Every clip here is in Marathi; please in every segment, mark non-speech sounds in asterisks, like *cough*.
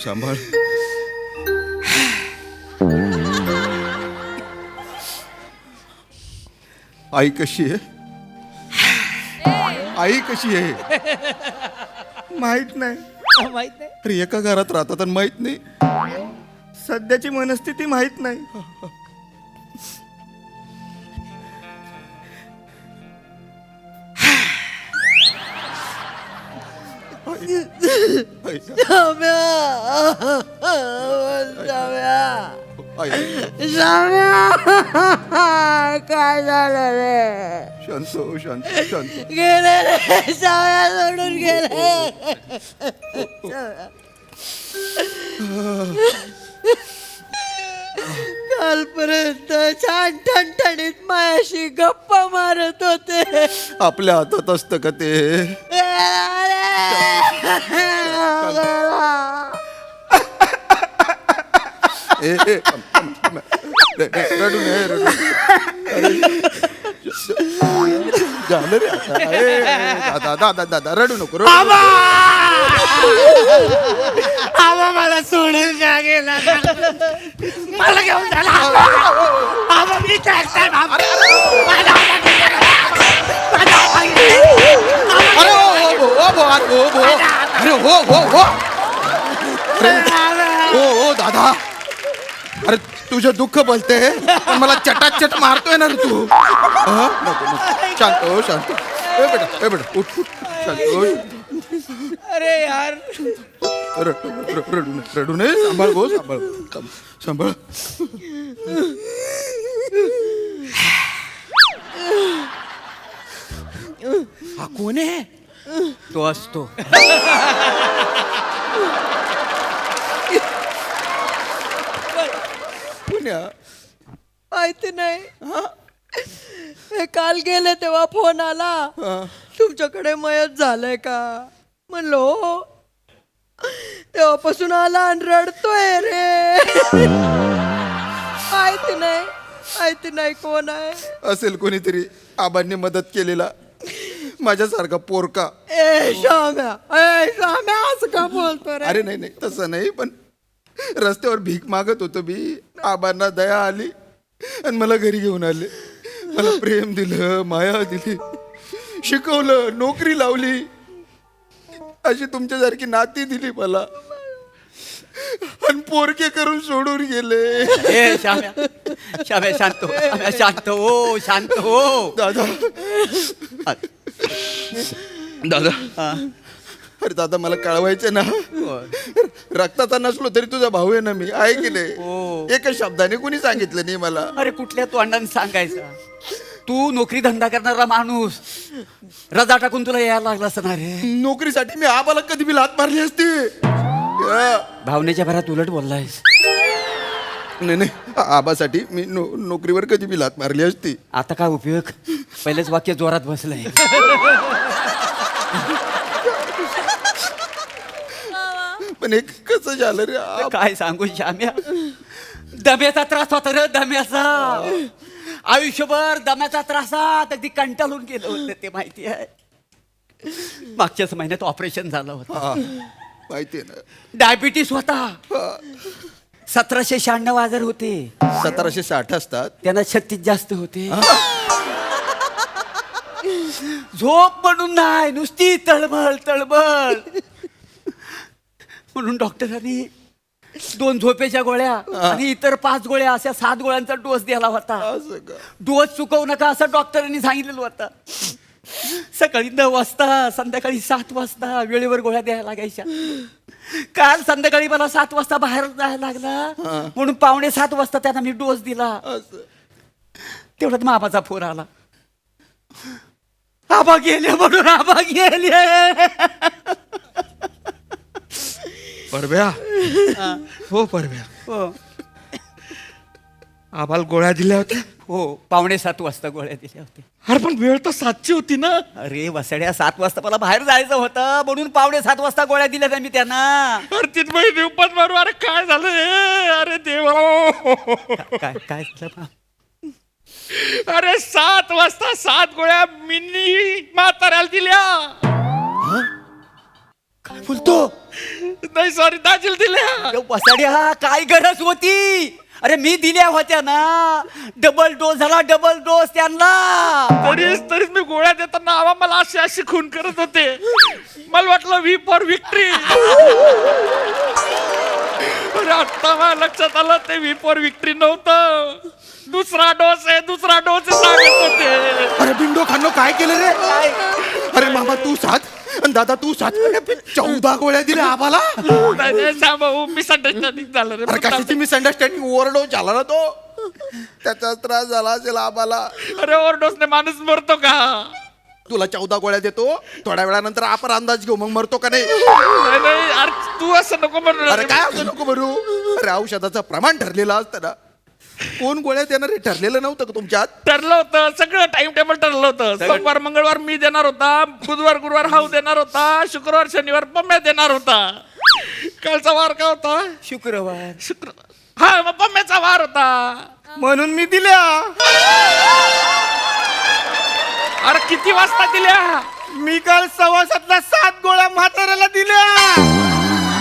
सांभाळ. आई कशी आहे? आई कशी आहे? माहीत नाही. माहीत नाही. अरे एका घरात राहतात आणि माहीत नाही. सध्याची मनस्थिती माहीत नाही. काय झालं रे शांत हो, शांत शांत गेले रे शाम्या सोडून गेले कालपर्यंत छान ठणठणीत मायाशी गप्पा मारत होते आपल्या हातात असतं का ते? अरे, झालं रे आता ए, दादा दादा दादा रडू नको रडू नको. आबा मला सोडून का गेला मला घेऊन झाला आबा मी ट्रॅक्टर हो हो हो. अरे हो हो हो अरे, हो हो दादा अरे तुझं दुःख बोलते पण मला चटाचट मारतोय ना रे तू हा? नको नको शांत हो शांत ए बेटा ए बेटा उठ उठ शांत हो अरे यार रड- रड- रडू नये रडू नये सांभाळ गो सांभाळ सांभाळ. सांभाळ हा कोण आहे *laughs* तो असतो. पुण्या. माहिती नाही. हे? काल गेले तेव्हा फोन आला. हा. तुमच्याकडे मयत झालंय का? म्हणलो "हो." तेव्हापासून आला आणि रडतोय रे. माहिती नाही. माहिती नाही कोण आहे. असेल कोणीतरी आबांनी मदत केलेला. माझ्यासारखा पोरका. ए शाम्या. ए शाम्या असं का बोलतो रे? अरे नाही नाही तसं नाही पण रस्त्यावर भीक मागत होतो मी. आबांना दया आली आणि मला घरी घेऊन आले. मला प्रेम दिलं माया दिली शिकवलं नोकरी लावली. अशी तुमच्यासारखी नाती दिली मला. आणि पोरके करून सोडून गेले. ए श्याम्या श्याम्या शांत हो श्याम्या शांत हो शांत हो. दादा. आ, दादा. हा. अरे दादा मला कळवायचे ना. रक्ताचा नसलो तरी तुझा भाऊ आहे ना मी. आहे की हो. नाही एका शब्दाने कुणी सांगितलं नाही मला? अरे कुठल्या तोंडाने सांगायचं? तू नोकरी धंदा करणारा माणूस. रजा टाकून तुला यायला लागला असणार रे नोकरीसाठी मी आबाला कधी बी लात मारली असती. या. भावनेच्या भरात उलट बोललायस. नाही नाही. आबासाठी मी नो नोकरीवर कधी बी लात मारली असती. आता काय उपयोग? पहिलेच वाक्य जोरात बसलंय. पण एक कसं झालं रे? आ- काय सांगू श्याम्या? दम्याचा त्रास होता रे दम्याचा. आयुष्यभर दम्याचा त्रासात अगदी कंटाळून गेलं होतं ते माहिती आहे. मागच्याच महिन्यात ऑपरेशन झालं होतं. हा, माहितीये ना. डायबिटीस होता. सतराशे शहाण्णव आजार होते. सतराशे साठ असतात. त्यांना छत्तीस जास्त होते. झोप म्हणून नाही नुसती तळमळ तळमळ. म्हणून डॉक्टरांनी दोन झोपेच्या गोळ्या आणि इतर पाच गोळ्या अशा सात गोळ्यांचा डोस दिला होता. असं का? डोस चुकवू नका असं डॉक्टरांनी सांगितलेलं होतं. सकाळी नऊ वाजता संध्याकाळी सात वाजता वेळेवर गोळ्या द्यायला लागायच्या. काल संध्याकाळी मला सात वाजता बाहेर जायला लागला. म्हणून पावणे सात वाजता त्यांना मी डोस दिला. असं. तेवढ्यात मामाचा फोन आला. आबा गेले म्हणून आबा गेले. परव्या. हो. परव्या. हो. आम्हाला गोळ्या दिल्या होत्या. हो पावणे सात वाजता गोळ्या दिल्या होत्या. अरे पण वेळ तर सातची होती ना. अरे वसड्या सात वाजता मला बाहेर जायचं होतं. म्हणून पावणे सात वाजता गोळ्या दिल्या त्या मी त्यांना. अरे तिथं निवपत मारू. अरे काय झालं? हे? अरे देवा. काय काय झालं बा? अरे सात वाजता सात गोळ्या मिनी म्हाताऱ्याला दिल्या. काय बोलतो. नाही सॉरी दाजील दिल्या अरे वसाड्या काय गरज होती? अरे मी दिल्या होत्या ना. डबल डोस झाला डबल डोस त्यांना. तरीच तरीच मी गोळ्या देताना आवा मला अशी अशी खून करत होते. मला वाटलं व्ही फॉर विक्ट्री अरे आत्ता मला लक्षात आलं ते व्ही फॉर विक्ट्री नव्हतं. दुसरा डोस आहे दुसरा डोस आहे सांगत होते. अरे बिंडो खानो काय केलं रे? अरे मामा तू सात आणि दादा तू सात चौदा गोळ्या दिल्या आम्हाला. नाही, भाऊ मिसअंडरस्टँडिंग झालं रे अरे कशाची मिसअंडरस्टँडिंग ओव्हरडोस झाला ना तो. त्याचा त्रास झाला असेल आम्हाला. अरे ओव्हरडोसने माणूस मरतो का? तुला चौदा गोळ्या देतो. थोड्या वेळानंतर आपण अंदाज घेऊ मग मरतो का नाही? नाही नाही अरे तू असं नको म्हणू अरे काय असं नको भरू अरे औषधाचं प्रमाण ठरलेलं असतं ना. कोण गोळ्या देणार हे ठरलेलं नव्हतं का तुमच्यात? ठरलं होतं सगळं टाइम टेबल ठरलं होतं. सोमवार मंगळवार मी देणार होता बुधवार गुरुवार हाऊ देणार होता शुक्रवार शनिवार पम्या देणार होता. कालचा वार काय होता? शुक्रवार. शुक्र हा मग पम्याचा वार होता. म्हणून मी दिल्या. अरे किती वाजता दिल्या? मी काल सव्वा सातला सात गोळ्या म्हाताऱ्याला दिल्या.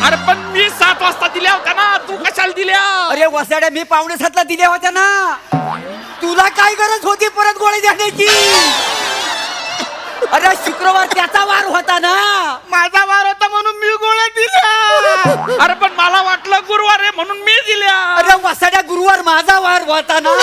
अरे पण मी सात वाजता दिल्या होत्या ना? तू कशाला दिल्या? अरे वसाड्या मी पावणे सातला दिल्या होत्या ना. तुला काय गरज होती परत गोळी देण्याची? अरे शुक्रवार त्याचा वार होता ना. माझा वार होता म्हणून मी गोळ्या दिल्या. अरे पण मला वाटलं गुरुवार आहे म्हणून मी दिल्या. अरे वसाड्या गुरुवार माझा वार होता ना.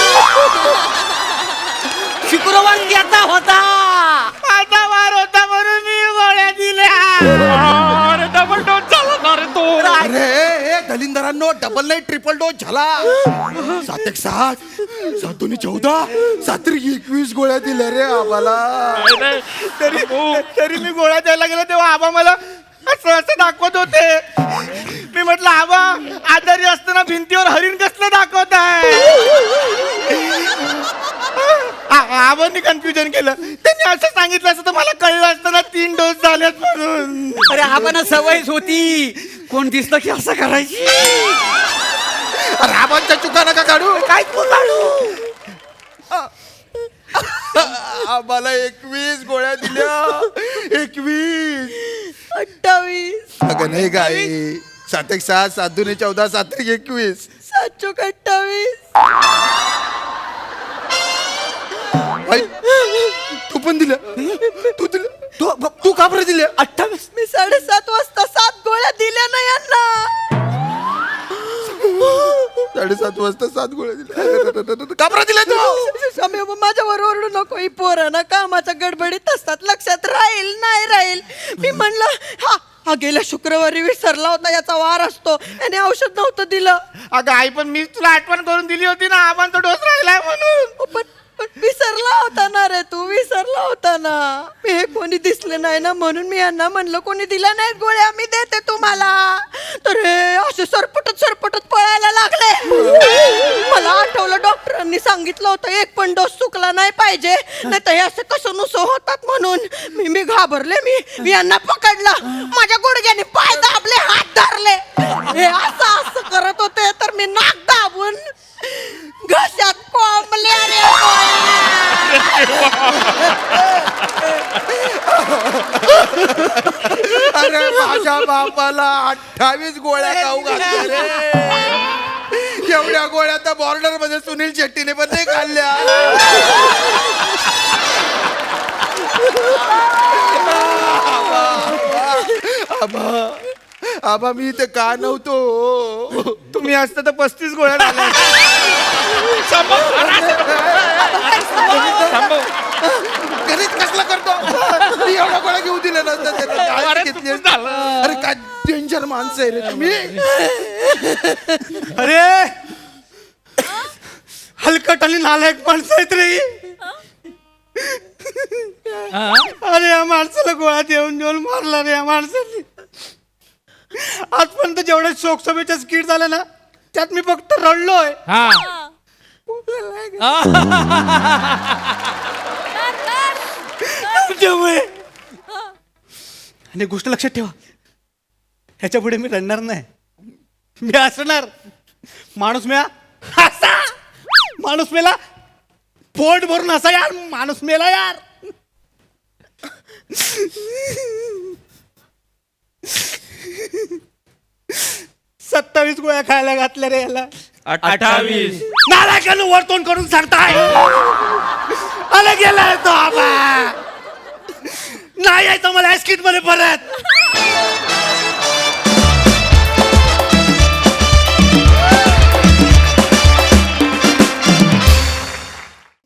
दलिंदरांनो डबल नाही ट्रिपल डोस झाला. सात एक सात. सात दोन्ही चौदा. सात त्रिक एकवीस गोळ्या दिल्या रे आम्हाला. तरी तरी मी गोळ्या द्यायला गेलो तेव्हा आबा मला असं असं दाखवत होते. मी म्हटलं आबा आजारी असताना भिंतीवर हरिण कसलं दाखवत आहे? आबांनी कन्फ्युजन केलं. त्यांनी असं सांगितलं असतं तर मला कळलं असतं ना तीन डोस झालेत म्हणून. अरे आपण सवयच होती. कोण दिसलं की असं करायची? राबांच्या चुका नका काढू. काय तू काढू? आम्हाला एकवीस गोळ्या दिल्या. एकवीस. अठ्ठावीस. अगं नाही काय सात एक सात सात दोन्ही चौदा सात त्रिक एकवीस. सात चोक अठ्ठावीस. आई, तू पण दिल्या. तू दिल्या. तू तू का बरं दिल्या? अठ्ठावीस मी साडेसात वाजता सात गोळ्या दिल्या ना यांना. साडेसात वाजता सात गोळ्या दिल्या. का बरं दिल्या तू? स्वामी बाबा माझ्यावर ओरडू नको. ही पोरं ना कामाच्या गडबडीत असतात. लक्षात राहील नाही राहील. मी म्हणलं हा हा गेल्या शुक्रवारी विसरला होता याचा वार असतो. याने औषध नव्हतं दिलं. अगं आई पण मी तुला आठवण करून दिली होती ना. आबांचा डोस राहिलाय म्हणून. पण पण विसरला होता ना रे तू विसरला होता ना. मी हे कोणी दिसले नाही ना म्हणून मी यांना म्हणलं कोणी दिला नाही गोळ्या मी देते तुम्हाला. तर हे असे सरपटत सरपटत पळायला लागले. *laughs* डॉक्टरांनी सांगितलं होतं एक पण डोस चुकला नाही पाहिजे नाही तर हे असं कसं नुसं होतात म्हणून. मी मी घाबरले मी मी यांना पकडलं. माझ्या गुडघ्याने पाय दाबले हात धरले. हे असं असं करत होते तर मी नाक दाबून घशात कोंबले रे अरे माझ्या बापाला अठ्ठावीस गोळ्या खाऊ घातल्या रे. एवढ्या गोळ्या तर बॉर्डरमध्ये सुनील शेट्टीने पण नाही खाल्ल्या. आबा आबा मी इथे का नव्हतो? तुम्ही असतं तर पस्तीस गोळ्या झाल्या. गणित कसला करतो? मी एवढ्या गोळ्या घेऊ दिल्या नसत्या त्याला. काय अरे घेतली. चुकून झालं. अरे काय डेंजर माणसं आहे रे तुम्ही अरे! हलकट आणि नालायक माणसं आहेत रे. अरे या माणसाला गोळ्या देऊन देऊन मारला रे या माणसाने. आजपर्यंत जेवढे शोकसभेच्या स्किट झाले ना त्यात मी फक्त रडलोय. हा. *laughs* त्यामुळे आणि गोष्ट लक्षात ठेवा. ह्याच्या पुढे मी रडणार नाही. मी हसणार. माणूस मेला. हसा. माणूस मेला. पोट भरून हसा यार. माणूस मेला यार. सत्तावीस गोळ्या खायला घातल्या रे याला. अठ्ठावीस. नालायकानं वरतोंड करून सांगताय. अरे गेलाय तो आबा. नाही यायचं मला ऍस्किटमध्ये परत. *laughs*